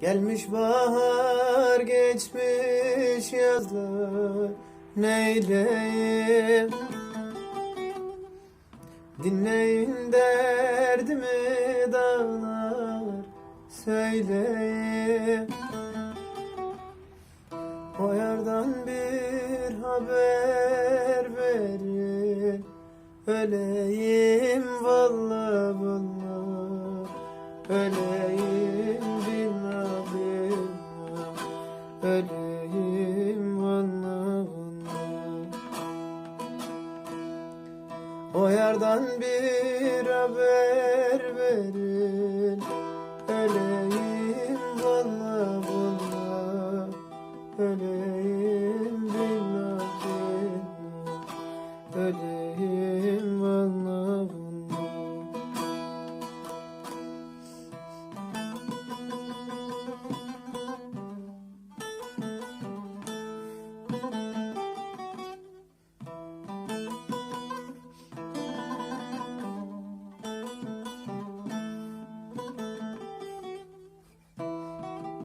Gelmiş bahar geçmiş yazlar. Neyleyim? Dinleyin derdimi dağlar. Söyleyeyim O yardan bir haber verin. Öleyim valla valla Öleyim ölüm anına O yerden bir haber verin. Öleyim bana bana Öleyim billahi Öleyim